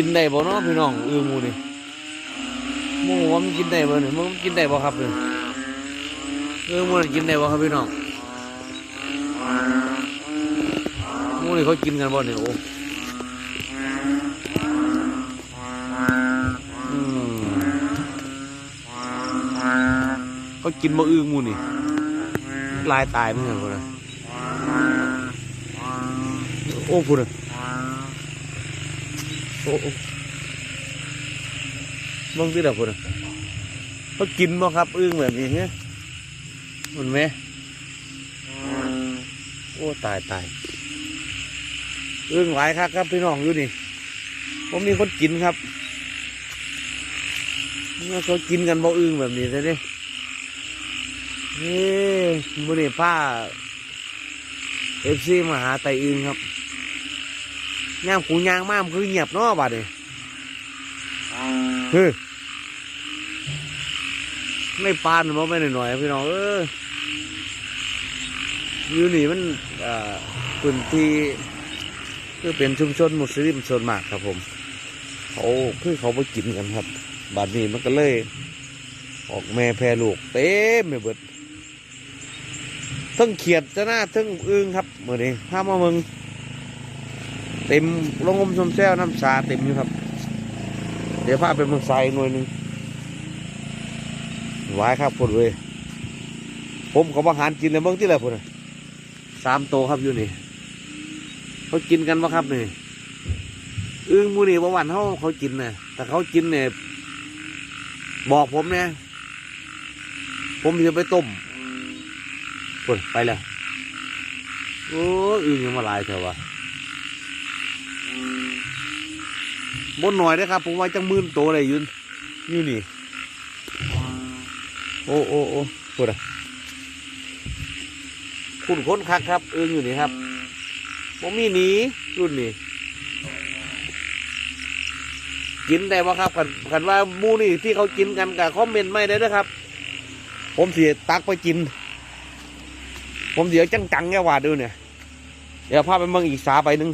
กินได้บ่เนาะพี่น้องอึงหมูนี่หมูว่ามันกินได้บ่เนี่ยมันกินได้บ่ครับเนี่ยอึงหมูนี่กินได้บ่ครับพี่น้องหมูนี่เขากินกันบ่เนี่ยโอ้อืมเขากินบ่อึงมูนี่ลายตายเหมือนกันคนนะโอ้คุณ อะโอ้โอ้มึงที่ดับคุณอะเขากินบ่ครับ อึ้งแบบนี้เนี่ยมันไหมโอ้ตายตายอึ้งหลายครับครับพี่น้องอยู่นี่ผมมีคนกินครับเนี่ยเขากินกันบ่อึ้งแบบนี้ใช่ไหมนี่มือนี่ผ้าเอฟซีมาหาไตอึ้งครับ ย่างขูย่างมากคือเงียบเนาะบาดนี้เฮ้ยไม่ปานมาไม่หน่อยๆพี่น้องเอออยู่นี่มันเอ่อพื้นที่คือเป็นชุมชนมุสลิมส่วนมากครับผมเขาคือเขาไปกินกันครับ บาดนี้มันก็เลย ออกแม่แพรลูกเต็มไปเบิดทั้งเขียดจะหน้าทั้งอึ้งครับเมื่อนี้ถ้ามาเมือง เต็มลงอมชมแซวน้ำสาเต็มอยู่ครับ เดี๋ยวพาไปเมืองไซหน่วยหนึ่งวายครับพดเลยผมขาบังหารกินเลยเมืองที่ไรพุ่นสามโตครับอยู่นี่เขากินกันปะครับนี่อึ้งมูนี่ประวันเขาเขากินนะแต่เขากินเนี่ยบอกผมเนี่ยผมจะไปต้มพุ่นไปแล้วโอ้ยอึ้งยังมาลายเถอะวะ บนหน่อยนะครับ ผมว่าจังมื่นโตเลยยืนนี่นี่ โอ้โอ้โอ้พูดอะคุณค้นคักครับเอิงอยู่นี่ครับผมมีหนีรุ่นนี้กินได้ปะครับกันกันว่ามูนี่ที่เขากินกันกับคอมเมนต์ไม่ได้นะครับ ผมเสียตักไปกิน ผมเดี๋ยวจังจังๆแกว่าดูเนี่ย เดี๋ยวพาไปเมืองอีกสาไปหนึ่ง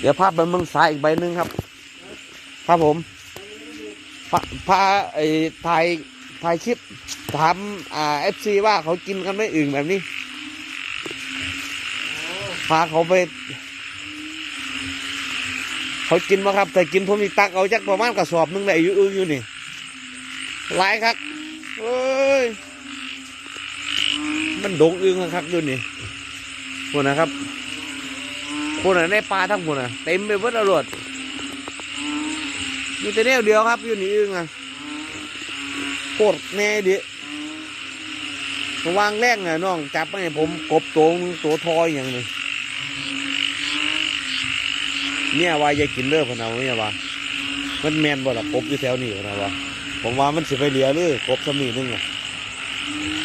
เดี๋ยวพาไปเมืองสายอีกใบหนึ่งครับ ครับผมพาพาไอ้ถ่ายถ่ายคลิปถามอ่าเอฟซีว่าเขากินกันไม่อึ่งแบบนี้พาเขาไป เขากินมาครับแต่กินผมมีตักเอาจักประมาณกระสอบหนึงได้อยู่อึ่งอยู่นี่หลายครับ เอ้ย มันดงอึ่งครับอยู่นี่พวกนะครับคนน่ะในปลาทั้งคนน่ะเต็มไปหมดอรวดมีแต่แนวเดียวครับอยู่นี่อึ้งอะโคตรแน่ดิวางแรกน่ะน้องจับไปผมกบตัวตัวทอยอย่างนึงเนี่ยว่าอย่ากินเด้อพนาเนี่ยว่ามันแมนบ่ล่ะกบอยู่แถวนี้พนาว่า ผมว่ามันสิไปเหลือเลยกบสมีนึงอะ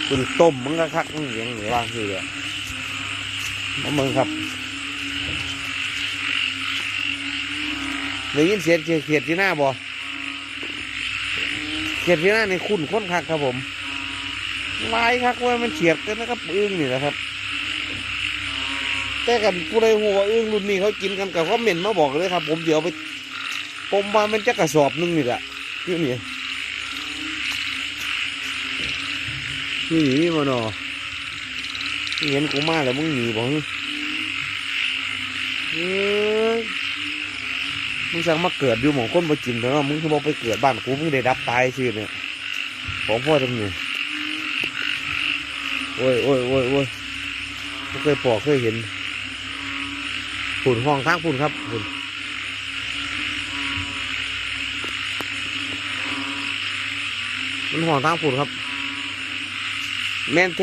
คุณต้มมันก็คักมันเสียงหรือว่าคือเลยมาเมืองครับได้ยินเสียงเขียดที่หน้าบ่เขียดที่หน้าในคุณค้นคักครับผมลายคักว่ามันเฉียดกันนะครับอึ้งนี่นะครับ แต่กันผู้ใดหัวอึ้งรุ่นนี้เขากินกันกับเขาเหม็นมาบอกเลยครับ ผมเดี๋ยวไปผมว่ามันจะกระสอบนึงนี่แหละที่นี่ หนีมาหนอเห็นกูมาแล้วมึงหนีบอกเฮ้ยมึงสั่งมาเกิดอยู่หมองคนมากินแต่ว่ามึงคือบอกไปเกิดบ้านกูมึงได้ดับตายสิเนี่ยของพ่อทำนี่โอ้ยโอ้ยโอ้ยโอ้ยไม่เคยปอกเคยเห็นฝุ่นห้องทางฝุ่นครับฝุ่นมันห้องทางฝุ่นครับ แม่นเท